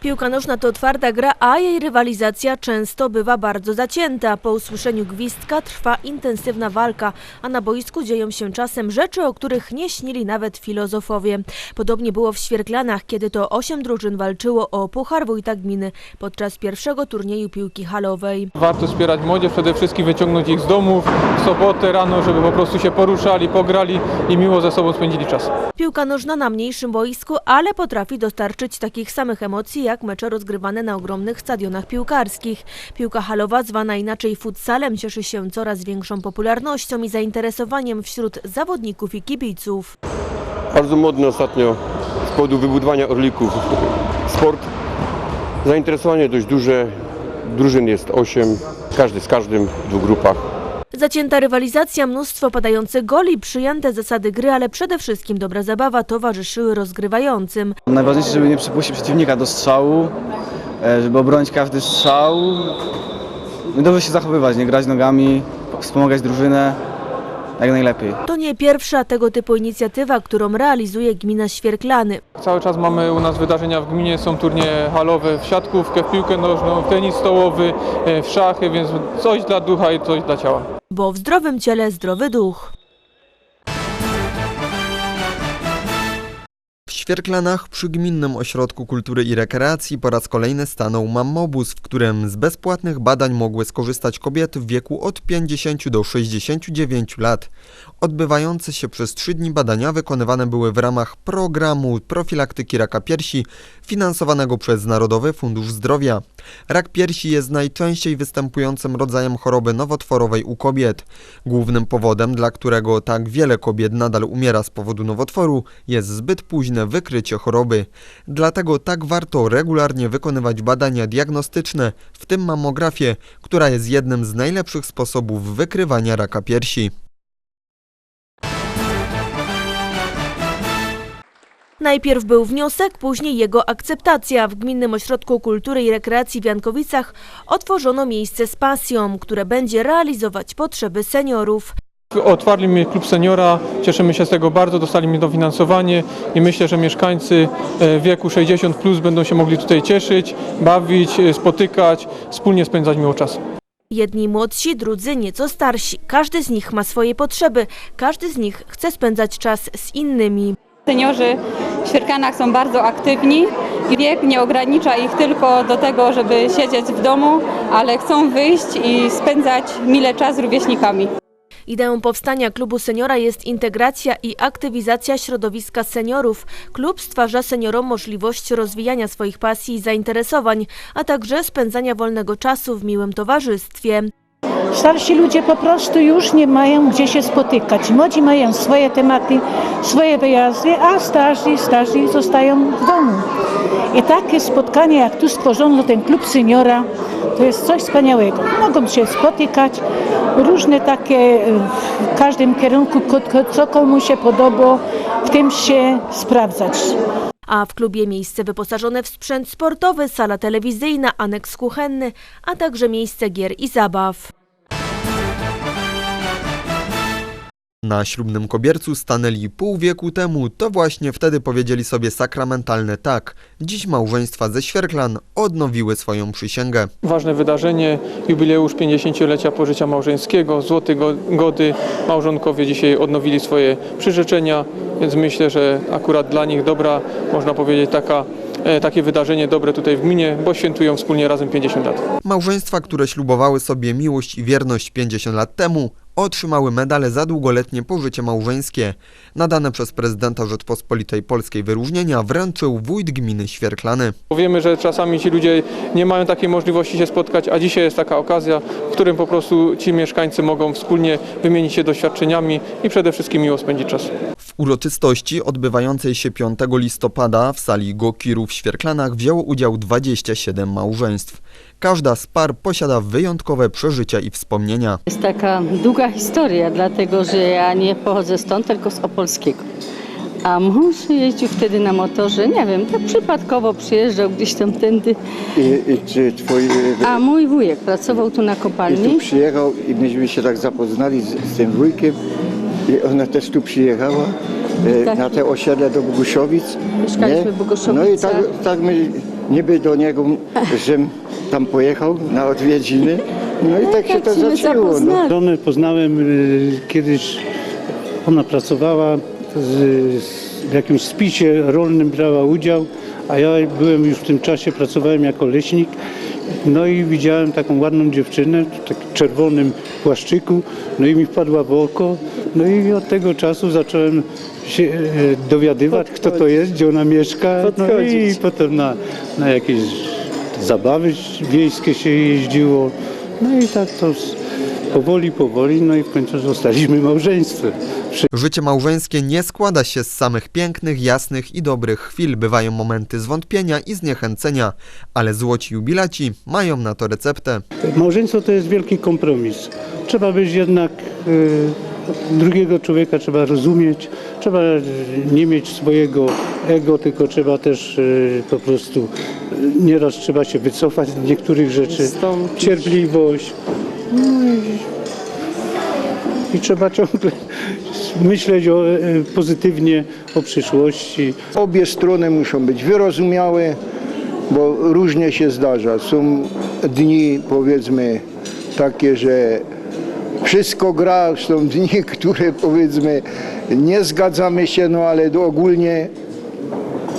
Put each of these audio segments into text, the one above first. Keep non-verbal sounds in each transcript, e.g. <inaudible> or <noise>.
Piłka nożna to twarda gra, a jej rywalizacja często bywa bardzo zacięta. Po usłyszeniu gwizdka trwa intensywna walka, a na boisku dzieją się czasem rzeczy, o których nie śnili nawet filozofowie. Podobnie było w Świerklanach, kiedy to osiem drużyn walczyło o Puchar Wójta Gminy podczas pierwszego turnieju piłki halowej. Warto wspierać młodzież, przede wszystkim wyciągnąć ich z domów w sobotę rano, żeby po prostu się poruszali, pograli i miło ze sobą spędzili czas. Piłka nożna na mniejszym boisku, ale potrafi dostarczyć takich samych emocji jak mecze rozgrywane na ogromnych stadionach piłkarskich. Piłka halowa, zwana inaczej futsalem, cieszy się coraz większą popularnością i zainteresowaniem wśród zawodników i kibiców. bardzo modny ostatnio z powodu wybudowania orlików sport. Zainteresowanie dość duże, drużyn jest 8, każdy z każdym w dwóch grupach. Zacięta rywalizacja, mnóstwo padających goli, przyjęte zasady gry, ale przede wszystkim dobra zabawa towarzyszyły rozgrywającym. Najważniejsze, żeby nie przypuścić przeciwnika do strzału, e, żeby obronić każdy strzał. No dobrze się zachowywać, nie grać nogami, wspomagać drużynę jak najlepiej. To nie pierwsza tego typu inicjatywa, którą realizuje gmina Świerklany. Cały czas mamy u nas wydarzenia w gminie, są turnieje halowe w siatkówkę, w piłkę nożną, w tenis stołowy, e, w szachy, więc coś dla ducha i coś dla ciała. Bo w zdrowym ciele zdrowy duch. Świerklanach przy Gminnym Ośrodku Kultury i Rekreacji po raz kolejny stanął mammobus, w którym z bezpłatnych badań mogły skorzystać kobiety w wieku od 50 do 69 lat. Odbywające się przez trzy dni badania wykonywane były w ramach programu profilaktyki raka piersi finansowanego przez Narodowy Fundusz Zdrowia. Rak piersi jest najczęściej występującym rodzajem choroby nowotworowej u kobiet. Głównym powodem, dla którego tak wiele kobiet nadal umiera z powodu nowotworu, jest zbyt późne wykrycie choroby. Dlatego tak warto regularnie wykonywać badania diagnostyczne, w tym mammografię, która jest jednym z najlepszych sposobów wykrywania raka piersi. Najpierw był wniosek, później jego akceptacja. W Gminnym Ośrodku Kultury i Rekreacji w Jankowicach otworzono miejsce z pasją, które będzie realizować potrzeby seniorów. Otwarli klub seniora, cieszymy się z tego bardzo, dostali mi dofinansowanie i myślę, że mieszkańcy e, wieku 60 plus będą się mogli tutaj cieszyć, bawić, e, spotykać, wspólnie spędzać miło czas. Jedni młodsi, drudzy nieco starsi. Każdy z nich ma swoje potrzeby, każdy z nich chce spędzać czas z innymi. Seniorzy w Świerkanach są bardzo aktywni i wiek nie ogranicza ich tylko do tego, żeby siedzieć w domu, ale chcą wyjść i spędzać mile czas z rówieśnikami. Ideą powstania klubu seniora jest integracja i aktywizacja środowiska seniorów. Klub stwarza seniorom możliwość rozwijania swoich pasji i zainteresowań, a także spędzania wolnego czasu w miłym towarzystwie. Starsi ludzie po prostu już nie mają gdzie się spotykać. Młodzi mają swoje tematy, swoje wyjazdy, a starzy, starzy zostają w domu. I takie spotkanie, jak tu stworzono ten klub seniora, to jest coś wspaniałego. Mogą się spotykać, różne takie e, w każdym kierunku, co komu się podoba, w tym się sprawdzać. A w klubie miejsce wyposażone w sprzęt sportowy, sala telewizyjna, aneks kuchenny, a także miejsce gier i zabaw. Na ślubnym kobiercu stanęli pół wieku temu, to właśnie wtedy powiedzieli sobie sakramentalne tak. Dziś małżeństwa ze Świerklan odnowiły swoją przysięgę. Ważne wydarzenie, jubileusz 50-lecia pożycia małżeńskiego, złoty go- gody. Małżonkowie dzisiaj odnowili swoje przyrzeczenia, więc myślę, że akurat dla nich dobra, można powiedzieć, taka, e, takie wydarzenie dobre tutaj w gminie, bo świętują wspólnie razem 50 lat. Małżeństwa, które ślubowały sobie miłość i wierność 50 lat temu, otrzymały medale za długoletnie pożycie małżeńskie. Nadane przez prezydenta Rzeczpospolitej Polskiej wyróżnienia wręczył wójt gminy Świerklany. Wiemy, że czasami ci ludzie nie mają takiej możliwości się spotkać, a dzisiaj jest taka okazja, w którym po prostu ci mieszkańcy mogą wspólnie wymienić się doświadczeniami i przede wszystkim miło spędzić czas. Uroczystości odbywającej się 5 listopada w sali Gokiru w Świerklanach wzięło udział 27 małżeństw. Każda z par posiada wyjątkowe przeżycia i wspomnienia. Jest taka długa historia, dlatego że ja nie pochodzę stąd, tylko z Opolskiego. A mąż jeździł wtedy na motorze, nie wiem, tak przypadkowo przyjeżdżał gdzieś tam tędy. I, i czy twój A mój wujek pracował tu na i tu kopalni. przyjechał i myśmy się tak zapoznali z, z tym wujkiem i ona też tu przyjechała e, Tak. na te osiedle do Boguszowic. Mieszkaliśmy nie? w Boguszowicach. No i tak, tak my niby do niego, żem tam pojechał na odwiedziny. No i tak się to zaczęło. No. Żonę poznałem y, kiedyś, ona pracowała z, w jakimś spisie rolnym, brała udział, a ja byłem już w tym czasie, pracowałem jako leśnik. No i widziałem taką ładną dziewczynę w takim czerwonym płaszczyku, no i mi wpadła w oko. No i od tego czasu zacząłem się e, dowiadywać, kto to jest, gdzie ona mieszka. No i potem na, na jakieś zabawy wiejskie się jeździło. No i tak to powoli, powoli, no i w końcu zostaliśmy <laughs> małżeństwem. Życie małżeńskie nie składa się z samych pięknych, jasnych i dobrych chwil. Bywają momenty zwątpienia i zniechęcenia, ale złoci jubilaci mają na to receptę. Małżeństwo to jest wielki kompromis. Trzeba być jednak y, drugiego człowieka trzeba rozumieć, trzeba nie mieć swojego ego, tylko trzeba też y, po prostu y, nieraz trzeba się wycofać z niektórych rzeczy. Cierpliwość. No i, i trzeba ciągle myśleć o, y, pozytywnie o przyszłości. Obie strony muszą być wyrozumiałe, bo różnie się zdarza. Są dni, powiedzmy, takie, że wszystko gra, są dni, <laughs> które powiedzmy nie zgadzamy się, no ale ogólnie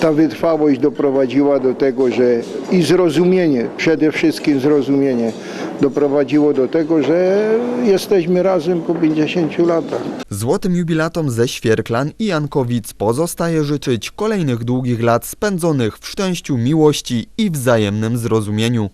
ta wytrwałość doprowadziła do tego, że i zrozumienie, przede wszystkim zrozumienie doprowadziło do tego, że jesteśmy razem po 50 latach. Złotym jubilatom ze Świerklan i Jankowic pozostaje życzyć kolejnych długich lat spędzonych w szczęściu, miłości i wzajemnym zrozumieniu.